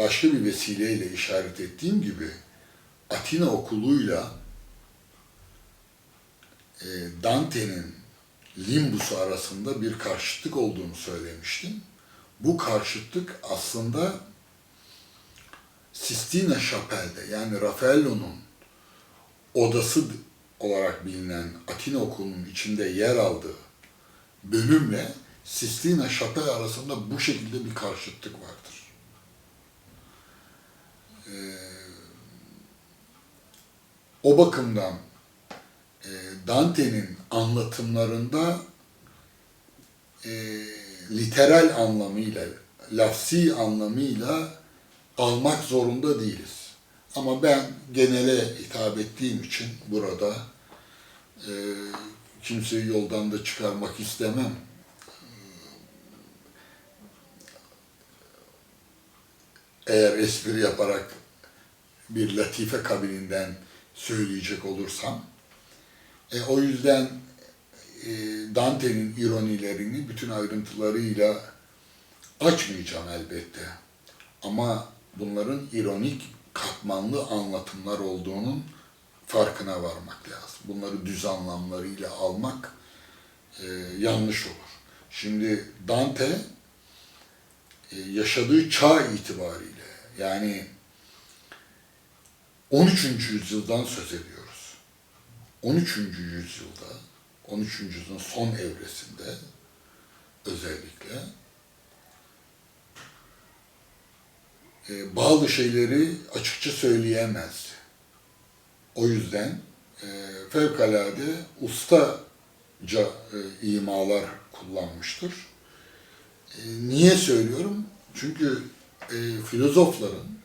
başka bir vesileyle işaret ettiğim gibi Atina okuluyla e, Dante'nin Limbus'u arasında bir karşıtlık olduğunu söylemiştim. Bu karşıtlık aslında Sistina Şapel'de yani Raffaello'nun odası olarak bilinen Atina okulunun içinde yer aldığı bölümle Sistina Şapel arasında bu şekilde bir karşıtlık vardır. Ee, o bakımdan e, Dante'nin anlatımlarında e, literal anlamıyla, lafsi anlamıyla almak zorunda değiliz. Ama ben genele hitap ettiğim için burada e, kimseyi yoldan da çıkarmak istemem. Eğer espri yaparak bir latife kabilinden söyleyecek olursam. E, o yüzden e, Dante'nin ironilerini bütün ayrıntılarıyla açmayacağım elbette. Ama bunların ironik, katmanlı anlatımlar olduğunun farkına varmak lazım. Bunları düz anlamlarıyla almak e, yanlış olur. Şimdi Dante e, yaşadığı çağ itibariyle yani 13. yüzyıldan söz ediyoruz. 13. yüzyılda, 13. yüzyılın son evresinde özellikle e, bazı şeyleri açıkça söyleyemez. O yüzden e, fevkalade ustaca e, imalar kullanmıştır. E, niye söylüyorum? Çünkü e, filozofların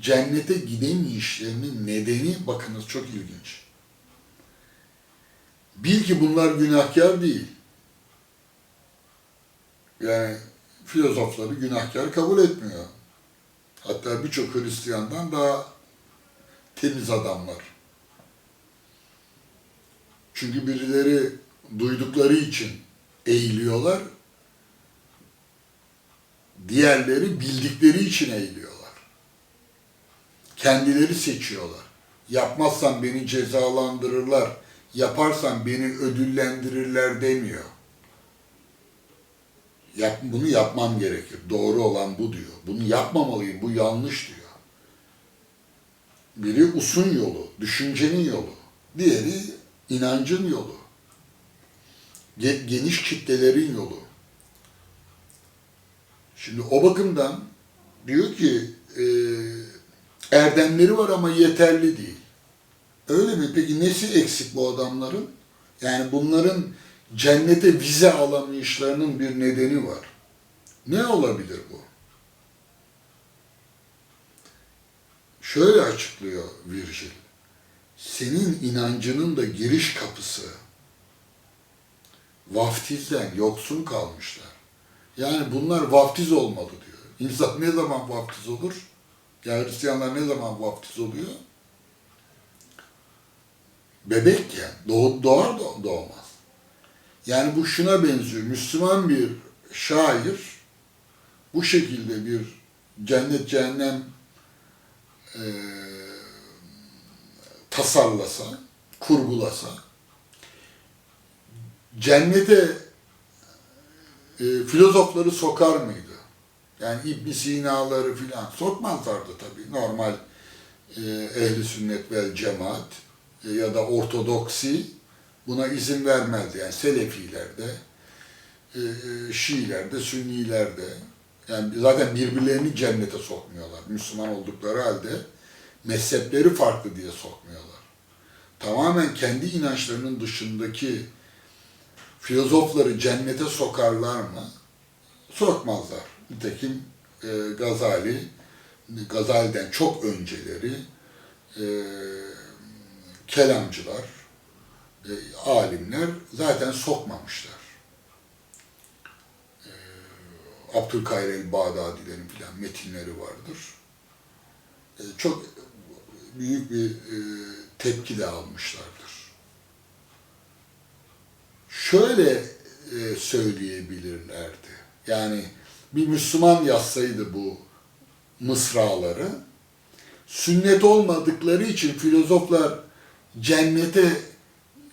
cennete gidemeyişlerinin nedeni bakınız çok ilginç. Bil ki bunlar günahkar değil. Yani filozofları günahkar kabul etmiyor. Hatta birçok Hristiyandan daha temiz adamlar. Çünkü birileri duydukları için eğiliyorlar. Diğerleri bildikleri için eğiliyorlar. Kendileri seçiyorlar. Yapmazsan beni cezalandırırlar, yaparsan beni ödüllendirirler demiyor. Yap, bunu yapmam gerekir. Doğru olan bu diyor. Bunu yapmamalıyım, bu yanlış diyor. Biri usun yolu, düşüncenin yolu. Diğeri inancın yolu. Ge- geniş kitlelerin yolu. Şimdi o bakımdan diyor ki e, erdemleri var ama yeterli değil. Öyle mi? Peki nesi eksik bu adamların? Yani bunların cennete vize alamayışlarının bir nedeni var. Ne olabilir bu? Şöyle açıklıyor Virgil. Senin inancının da giriş kapısı vaftizden yoksun kalmışlar. Yani bunlar vaftiz olmalı diyor. İnsan ne zaman vaftiz olur? Ya Hristiyanlar ne zaman vaftiz oluyor? Bebekken, doğ, doğar doğmaz. Yani bu şuna benziyor. Müslüman bir şair bu şekilde bir cennet cehennem e, tasarlasa, kurgulasa, cennete e, filozofları sokar mıydı? Yani İbn Sina'ları filan sokmazlardı tabii. Normal e, ehli sünnet vel cemaat e, ya da ortodoksi buna izin vermezdi. Yani Selefilerde, e, e, Şiilerde, Sünnilerde yani zaten birbirlerini cennete sokmuyorlar. Müslüman oldukları halde mezhepleri farklı diye sokmuyorlar. Tamamen kendi inançlarının dışındaki filozofları cennete sokarlar mı? Sokmazlar. Nitekim e, Gazali, Gazali'den çok önceleri e, kelamcılar, e, alimler zaten sokmamışlar. E, Abdülkadir el-Bağdadi'lerin filan metinleri vardır. E, çok büyük bir e, tepki de almışlardır. Şöyle e, söyleyebilirlerdi. Yani bir Müslüman yazsaydı bu mısraları. Sünnet olmadıkları için filozoflar cennete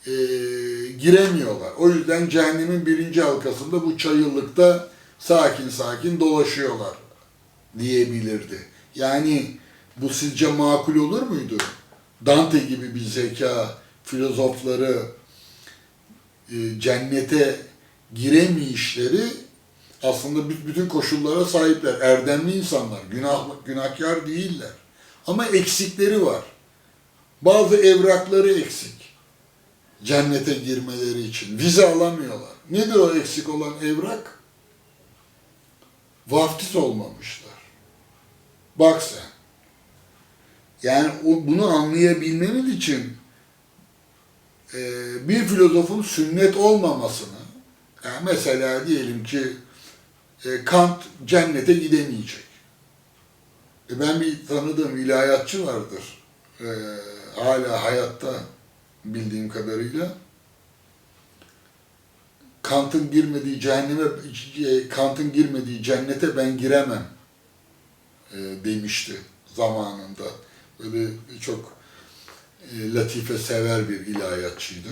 e, giremiyorlar. O yüzden cehennemin birinci halkasında bu çayırlıkta sakin sakin dolaşıyorlar diyebilirdi. Yani bu sizce makul olur muydu? Dante gibi bir zeka filozofları e, cennete giremeyişleri aslında bütün koşullara sahipler. Erdemli insanlar, günah, günahkar değiller. Ama eksikleri var. Bazı evrakları eksik. Cennete girmeleri için. Vize alamıyorlar. Nedir o eksik olan evrak? Vaftiz olmamışlar. Bak sen. Yani bunu anlayabilmemiz için e, bir filozofun sünnet olmamasını, yani mesela diyelim ki e, Kant cennete gidemeyecek. E, ben bir tanıdığım ilahiyatçı vardır. E, hala hayatta bildiğim kadarıyla. Kant'ın girmediği cehenneme, e, Kant'ın girmediği cennete ben giremem e, demişti zamanında. Böyle çok e, latife sever bir ilahiyatçıydı.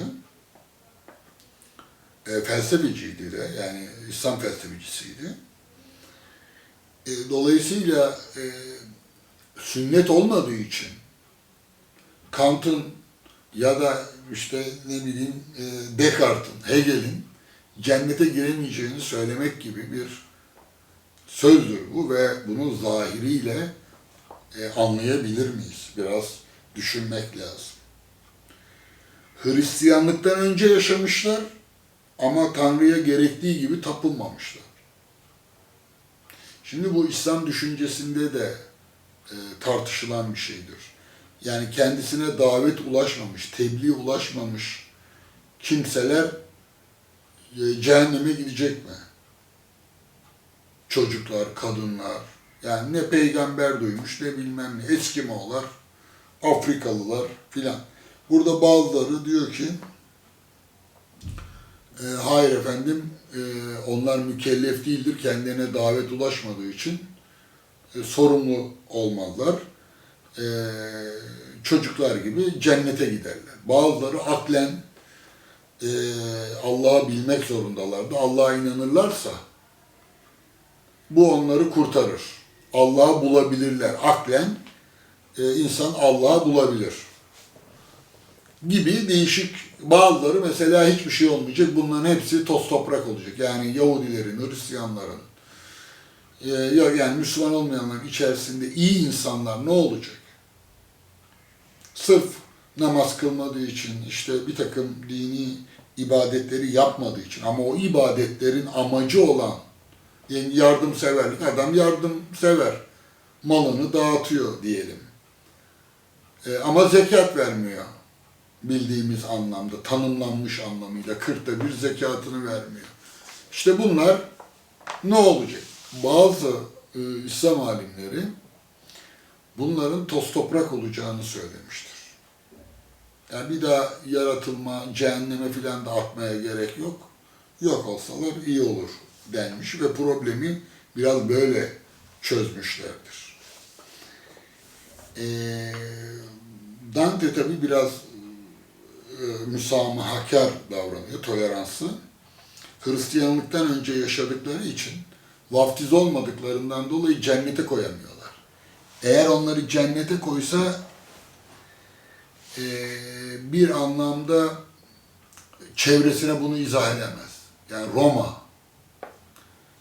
E, felsefeciydi de, yani İslam felsefecisiydi. E, dolayısıyla e, sünnet olmadığı için Kant'ın ya da işte ne bileyim e, Descartes'in, Hegel'in cennete giremeyeceğini söylemek gibi bir sözdür bu ve bunu zahiriyle e, anlayabilir miyiz? Biraz düşünmek lazım. Hristiyanlıktan önce yaşamışlar ama Tanrı'ya gerektiği gibi tapınmamışlar. Şimdi bu İslam düşüncesinde de e, tartışılan bir şeydir. Yani kendisine davet ulaşmamış, tebliğ ulaşmamış kimseler e, cehenneme gidecek mi? Çocuklar, kadınlar, yani ne peygamber duymuş ne bilmem ne, Eskimoğlar, Afrikalılar filan. Burada bazıları diyor ki, e, hayır efendim, e, onlar mükellef değildir, kendilerine davet ulaşmadığı için e, sorumlu olmazlar. E, çocuklar gibi cennete giderler. Bazıları aklen e, Allah'ı bilmek zorundalardı. Allah'a inanırlarsa bu onları kurtarır. Allah'ı bulabilirler. Aklen e, insan Allah'ı bulabilir. Gibi değişik bazıları mesela hiçbir şey olmayacak. Bunların hepsi toz toprak olacak. Yani Yahudilerin, Hristiyanların, e, ya- yani Müslüman olmayanların içerisinde iyi insanlar ne olacak? Sırf namaz kılmadığı için, işte bir takım dini ibadetleri yapmadığı için ama o ibadetlerin amacı olan yani yardımseverlik, adam yardımsever, malını dağıtıyor diyelim. E, ama zekat vermiyor bildiğimiz anlamda, tanımlanmış anlamıyla kırkta bir zekatını vermiyor. İşte bunlar ne olacak? Bazı e, İslam alimleri bunların toz toprak olacağını söylemiştir. Yani bir daha yaratılma, cehenneme filan da atmaya gerek yok. Yok olsalar iyi olur denmiş ve problemi biraz böyle çözmüşlerdir. Ee, Dante tabi biraz e, müsamahakar davranıyor, toleranslı. Hristiyanlıktan önce yaşadıkları için vaftiz olmadıklarından dolayı cennete koyamıyorlar. Eğer onları cennete koysa e, bir anlamda çevresine bunu izah edemez. Yani Roma,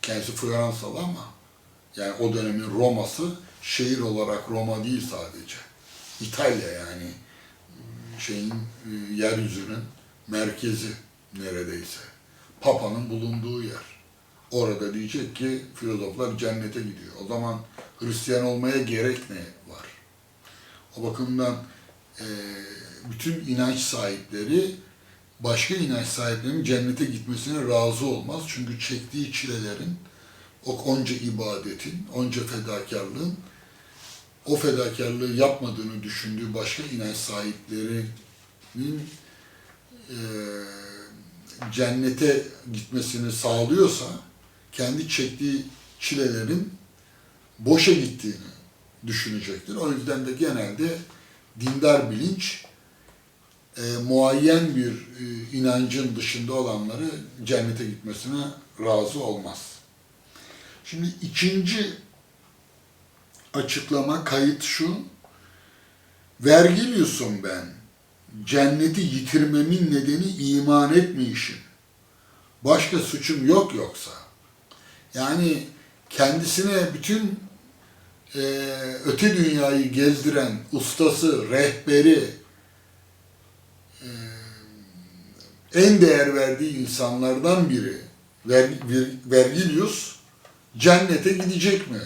kendisi Floransalı ama yani o dönemin Roma'sı şehir olarak Roma değil sadece. İtalya yani şeyin e, yeryüzünün merkezi neredeyse. Papa'nın bulunduğu yer. Orada diyecek ki filozoflar cennete gidiyor. O zaman Hristiyan olmaya gerek ne var? O bakımdan e, bütün inanç sahipleri başka inanç sahiplerinin cennete gitmesine razı olmaz. Çünkü çektiği çilelerin, o onca ibadetin, onca fedakarlığın o fedakarlığı yapmadığını düşündüğü başka inanç sahiplerinin e, cennete gitmesini sağlıyorsa kendi çektiği çilelerin boşa gittiğini düşünecektir. O yüzden de genelde dindar bilinç e, muayyen bir e, inancın dışında olanları cennete gitmesine razı olmaz. Şimdi ikinci açıklama, kayıt şu. Vergilius'um ben. Cenneti yitirmemin nedeni iman etmeyişim. Başka suçum yok yoksa. Yani kendisine bütün e, öte dünyayı gezdiren ustası, rehberi, e, en değer verdiği insanlardan biri Ver, Ver- Vergilius cennete gidecek mi?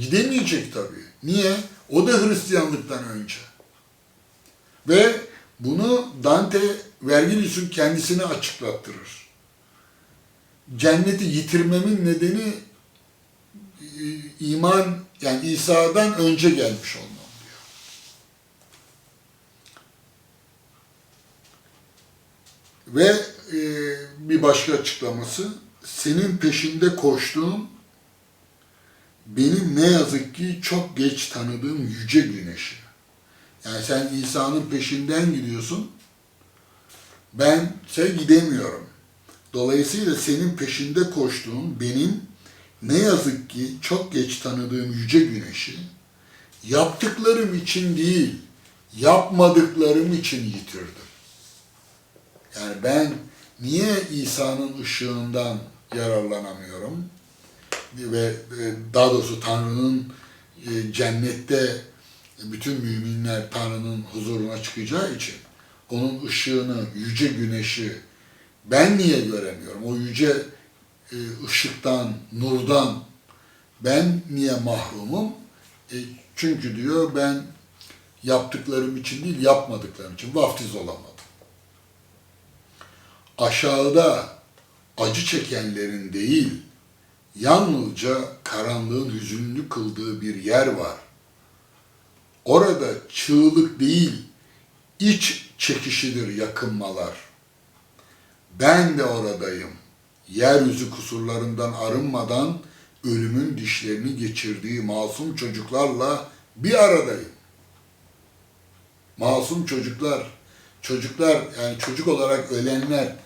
Gidemeyecek tabii. Niye? O da Hristiyanlıktan önce. Ve bunu Dante Vergilius'un kendisine açıklattırır. Cenneti yitirmemin nedeni e, iman yani İsa'dan önce gelmiş olmam diyor. Ve e, bir başka açıklaması senin peşinde koştuğum benim ne yazık ki çok geç tanıdığım yüce güneşi. Yani sen İsa'nın peşinden gidiyorsun. Ben sen gidemiyorum. Dolayısıyla senin peşinde koştuğun benim ne yazık ki çok geç tanıdığım yüce güneşi yaptıklarım için değil, yapmadıklarım için yitirdim. Yani ben niye İsa'nın ışığından yararlanamıyorum? Ve e, daha doğrusu Tanrı'nın e, cennette bütün müminler Tanrı'nın huzuruna çıkacağı için onun ışığını, yüce güneşi ben niye göremiyorum? O yüce e, ışıktan, nurdan ben niye mahrumum? E, çünkü diyor ben yaptıklarım için değil, yapmadıklarım için vaftiz olamadım. Aşağıda acı çekenlerin değil, yalnızca karanlığın hüzünlü kıldığı bir yer var. Orada çığlık değil, iç çekişidir yakınmalar. Ben de oradayım. Yeryüzü kusurlarından arınmadan ölümün dişlerini geçirdiği masum çocuklarla bir aradayım. Masum çocuklar, çocuklar yani çocuk olarak ölenler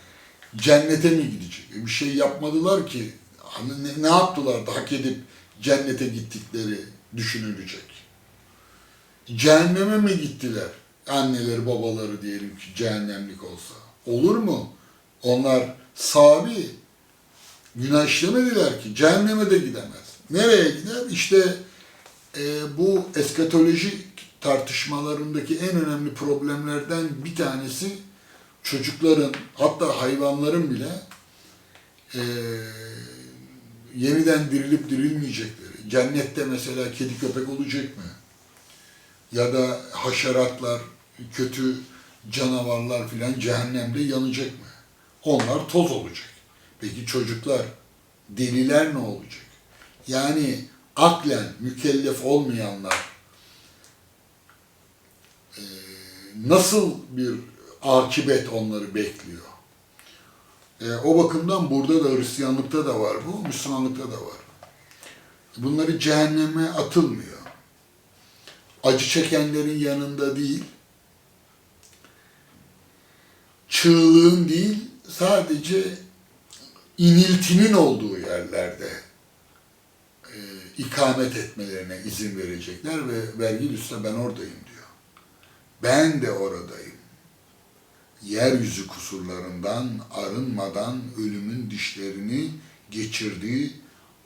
cennete mi gidecek? Bir şey yapmadılar ki. Hani ne, ne yaptılar da hak edip cennete gittikleri düşünülecek. Cehenneme mi gittiler? Anneleri babaları diyelim ki cehennemlik olsa. Olur mu? Onlar sabi. Günah işlemediler ki. Cehenneme de gidemez. Nereye gider? İşte e, bu eskatoloji tartışmalarındaki en önemli problemlerden bir tanesi çocukların hatta hayvanların bile e, yeniden dirilip dirilmeyecekleri. Cennette mesela kedi köpek olacak mı? Ya da haşeratlar, kötü canavarlar filan cehennemde yanacak mı? Onlar toz olacak. Peki çocuklar, deliler ne olacak? Yani aklen mükellef olmayanlar e, nasıl bir akibet onları bekliyor? E, o bakımdan burada da Hristiyanlıkta da var bu, Müslümanlıkta da var. Bunları cehenneme atılmıyor. Acı çekenlerin yanında değil, çığlığın değil, sadece iniltinin olduğu yerlerde e, ikamet etmelerine izin verecekler ve da ben oradayım diyor. Ben de oradayım. Yeryüzü kusurlarından arınmadan ölümün dişlerini geçirdiği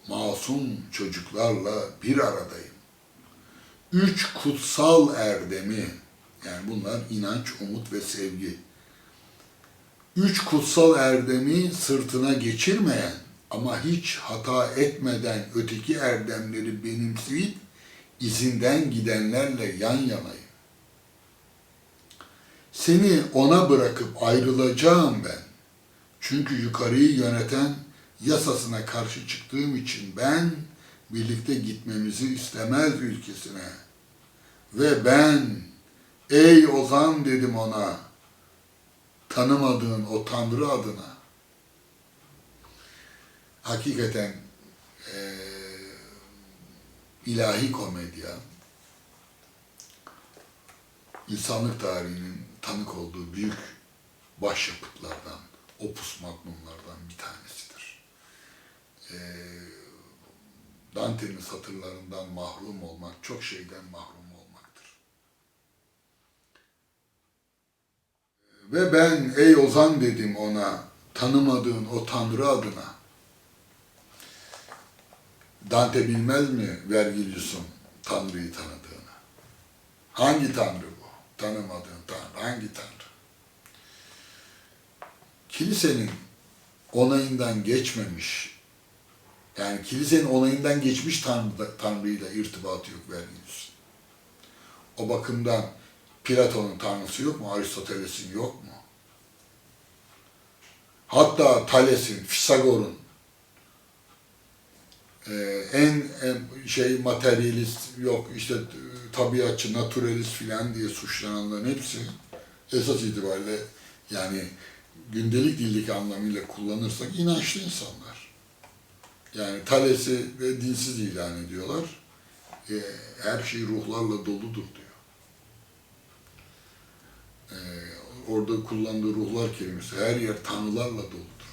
masum çocuklarla bir aradayım. Üç kutsal erdemi, yani bunlar inanç, umut ve sevgi. Üç kutsal erdemi sırtına geçirmeyen ama hiç hata etmeden öteki erdemleri benimseyip izinden gidenlerle yan yanayım. Seni ona bırakıp ayrılacağım ben. Çünkü yukarıyı yöneten yasasına karşı çıktığım için ben birlikte gitmemizi istemez ülkesine. Ve ben ey Ozan dedim ona tanımadığın o Tanrı adına. Hakikaten eee ilahi komedya insanlık tarihinin tanık olduğu büyük başyapıtlardan, opus magnumlardan bir tanesidir. Ee, Dante'nin satırlarından mahrum olmak, çok şeyden mahrum olmaktır. Ve ben ey Ozan dedim ona, tanımadığın o Tanrı adına. Dante bilmez mi Vergilius'un Tanrı'yı tanıdığını? Hangi Tanrı bu? Tanımadığın Tanrı. Hangi Tanrı? Kilisenin onayından geçmemiş, yani kilisenin onayından geçmiş Tanrı, Tanrı'yla irtibatı yok Vergilius'un. O bakımdan Platon'un Tanrısı yok mu? Aristoteles'in yok mu? Hatta Thales'in, Fisagor'un e, en, en şey materyalist yok işte e, tabiatçı, naturalist filan diye suçlananların hepsi esas itibariyle yani gündelik dildeki anlamıyla kullanırsak inançlı insanlar. Yani Thales'i ve dinsiz ilan ediyorlar. E, her şey ruhlarla doludur diyor. E, orada kullandığı ruhlar kelimesi her yer tanrılarla doludur.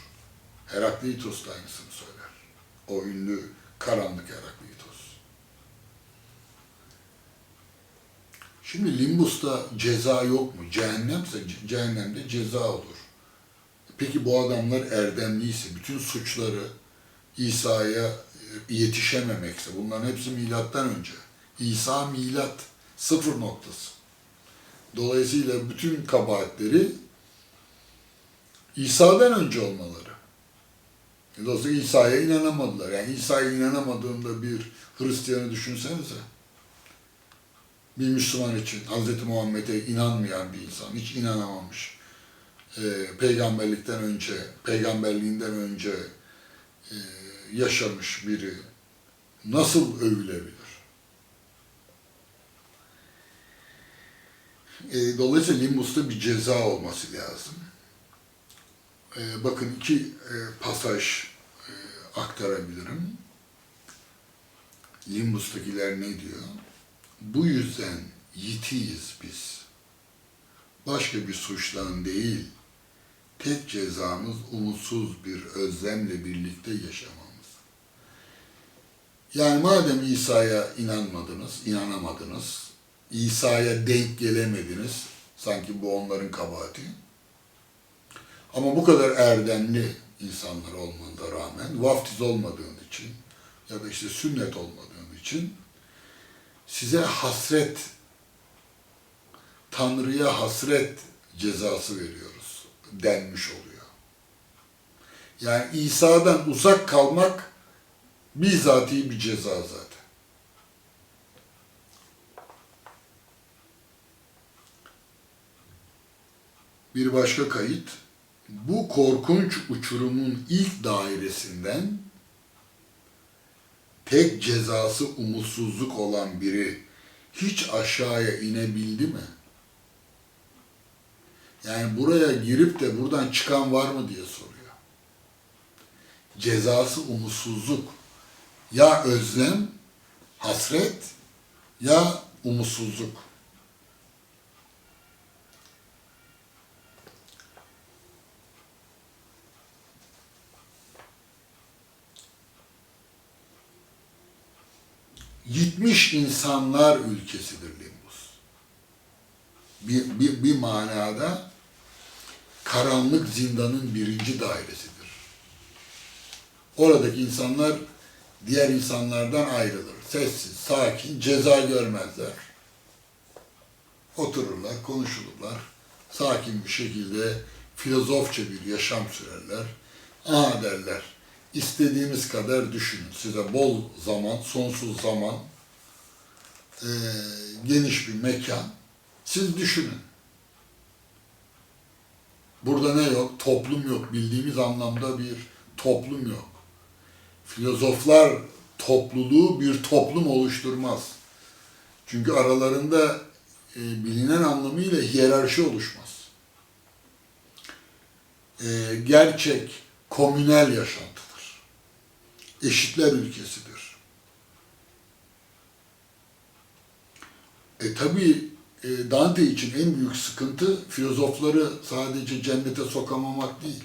Herakleitos da aynısını söyler. O ünlü karanlık Herakleitos. Şimdi Limbus'ta ceza yok mu? Cehennemse ce- cehennemde ceza olur. Peki bu adamlar erdemliyse, bütün suçları İsa'ya e, yetişememekse, bunların hepsi milattan önce. İsa milat, sıfır noktası. Dolayısıyla bütün kabahatleri İsa'dan önce olmaları. Dolayısıyla İsa'ya inanamadılar. Yani İsa'ya inanamadığında bir Hristiyanı düşünsenize. Bir Müslüman için Hz. Muhammed'e inanmayan bir insan, hiç inanamamış. Ee, peygamberlikten önce, peygamberliğinden önce e, yaşamış biri nasıl övülebilir? E, dolayısıyla Limbus'ta bir ceza olması lazım. E, bakın iki e, pasaj e, aktarabilirim. Limbus'takiler ne diyor? Bu yüzden yitiyiz biz. Başka bir suçtan değil, tek cezamız umutsuz bir özlemle birlikte yaşamamız. Yani madem İsa'ya inanmadınız, inanamadınız, İsa'ya denk gelemediniz, sanki bu onların kabahati. Ama bu kadar erdemli insanlar olmanına rağmen, vaftiz olmadığın için ya da işte sünnet olmadığın için size hasret, Tanrı'ya hasret cezası veriyoruz denmiş oluyor. Yani İsa'dan uzak kalmak bizatihi bir ceza zaten. Bir başka kayıt, bu korkunç uçurumun ilk dairesinden tek cezası umutsuzluk olan biri hiç aşağıya inebildi mi? Yani buraya girip de buradan çıkan var mı diye soruyor. Cezası umutsuzluk. Ya özlem, hasret ya umutsuzluk. Gitmiş insanlar ülkesidir Limbus. Bir, bir, bir manada karanlık zindanın birinci dairesidir. Oradaki insanlar diğer insanlardan ayrılır. Sessiz, sakin, ceza görmezler. Otururlar, konuşulurlar. Sakin bir şekilde filozofça bir yaşam sürerler. Aha derler, istediğimiz kadar düşünün. Size bol zaman, sonsuz zaman, eee, geniş bir mekan. Siz düşünün. Burada ne yok? Toplum yok. Bildiğimiz anlamda bir toplum yok. Filozoflar topluluğu bir toplum oluşturmaz. Çünkü aralarında e, bilinen anlamıyla hiyerarşi oluşmaz. E, gerçek komünel yaşantıdır. Eşitler ülkesidir. E tabi e, Dante için en büyük sıkıntı filozofları sadece cennete sokamamak değil.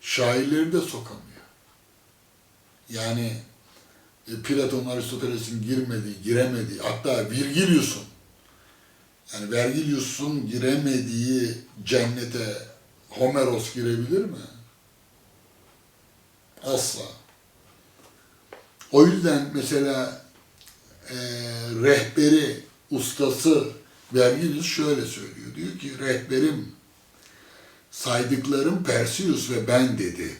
Şairleri de sokamıyor. Yani e, Platon, Aristoteles'in girmediği, giremediği, hatta Virgilius'un yani Vergilius'un giremediği cennete Homeros girebilir mi? Asla. O yüzden mesela e, rehberi, ustası Vergilius şöyle söylüyor. Diyor ki rehberim saydıklarım Perseus ve ben dedi.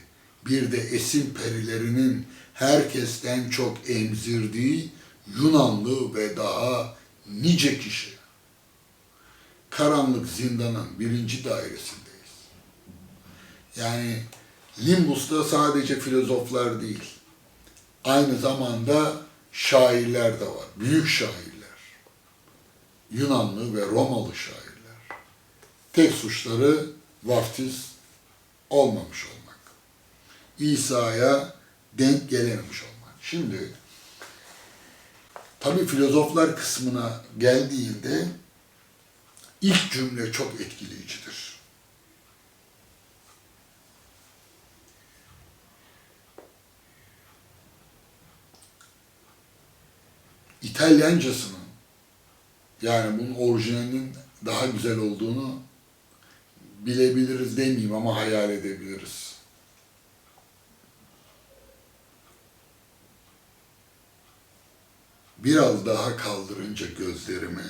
Bir de esin perilerinin herkesten çok emzirdiği Yunanlı ve daha nice kişi. Karanlık zindanın birinci dairesindeyiz. Yani Limbus'ta sadece filozoflar değil, aynı zamanda şairler de var. Büyük şairler. Yunanlı ve Romalı şairler. Tek suçları vaftiz olmamış olmak. İsa'ya denk gelememiş olmak. Şimdi tabii filozoflar kısmına geldiğinde ilk cümle çok etkileyicidir. İtalyancasının yani bunun orijinalinin daha güzel olduğunu bilebiliriz demeyeyim ama hayal edebiliriz. Biraz daha kaldırınca gözlerimi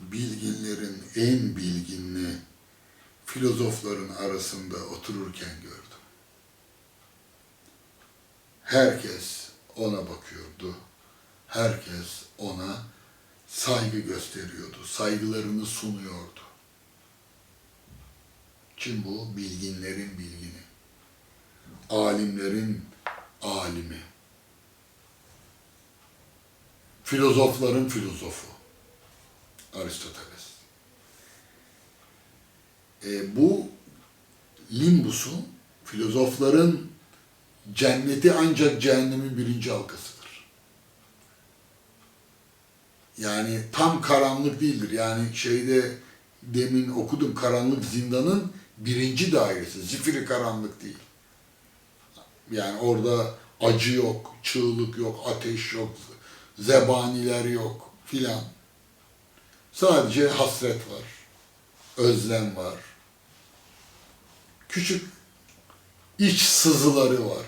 bilginlerin en bilginli filozofların arasında otururken gördüm. Herkes ona bakıyordu. Herkes ona saygı gösteriyordu. Saygılarını sunuyordu. Kim bu? Bilginlerin bilgini. Alimlerin alimi. Filozofların filozofu. Aristoteles. E, bu limbusu filozofların cenneti ancak cehennemin birinci halkasıdır. Yani tam karanlık değildir. Yani şeyde demin okudum karanlık zindanın birinci dairesi. Zifiri karanlık değil. Yani orada acı yok, çığlık yok, ateş yok, zebaniler yok filan. Sadece hasret var, özlem var. Küçük iç sızıları var.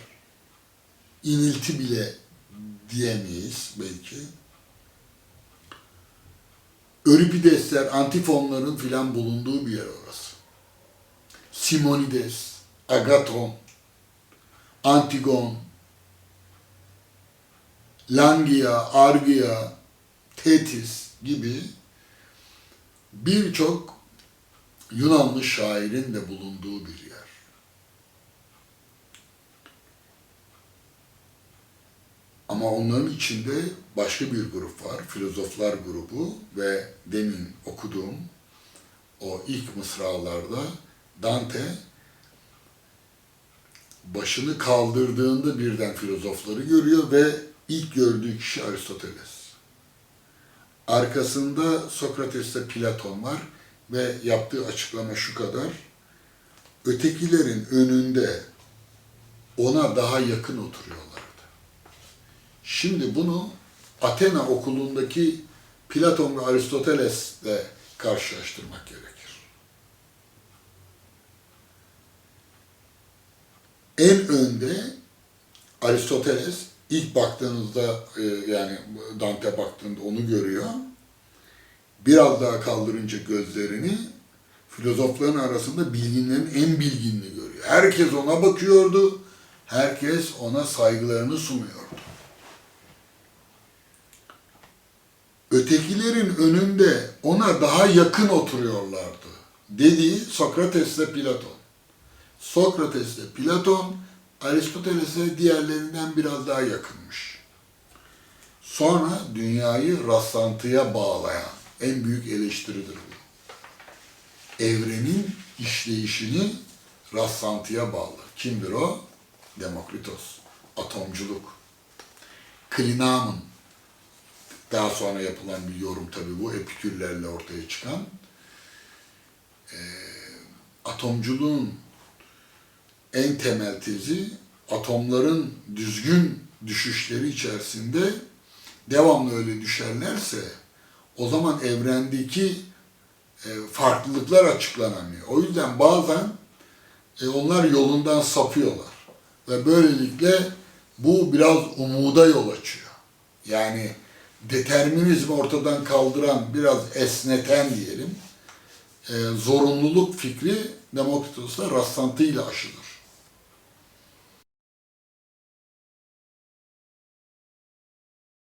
İnilti bile diyemeyiz belki. Euripidesler, antifonların filan bulunduğu bir yer orası. Simonides, Agaton, Antigon, Langia, Argia, Tetis gibi birçok Yunanlı şairin de bulunduğu bir yer. Ama onların içinde başka bir grup var, filozoflar grubu ve demin okuduğum o ilk mısralarda Dante başını kaldırdığında birden filozofları görüyor ve ilk gördüğü kişi Aristoteles. Arkasında Sokrates'te Platon var ve yaptığı açıklama şu kadar. Ötekilerin önünde ona daha yakın oturuyorlardı. Şimdi bunu Athena okulundaki Platon ve Aristoteles'le karşılaştırmak gerekir. En önde Aristoteles ilk baktığınızda e, yani Dante baktığında onu görüyor. Biraz daha kaldırınca gözlerini filozofların arasında bilginlerin en bilginini görüyor. Herkes ona bakıyordu. Herkes ona saygılarını sunuyordu. Ötekilerin önünde ona daha yakın oturuyorlardı. Dediği Sokrates'le Platon. Sokrates'le Platon Aristoteles'e diğerlerinden biraz daha yakınmış. Sonra dünyayı rastlantıya bağlayan en büyük eleştiridir bu. Evrenin işleyişini rastlantıya bağlı. Kimdir o? Demokritos. Atomculuk. Klinamın. Daha sonra yapılan bir yorum tabii bu epikürlerle ortaya çıkan. Ee, atomculuğun en temel tezi atomların düzgün düşüşleri içerisinde devamlı öyle düşerlerse o zaman evrendeki e, farklılıklar açıklanamıyor. O yüzden bazen e, onlar yolundan sapıyorlar. Ve böylelikle bu biraz umuda yol açıyor. Yani determinizmi ortadan kaldıran, biraz esneten diyelim, e, zorunluluk fikri Demokritos'ta rastlantıyla aşılır.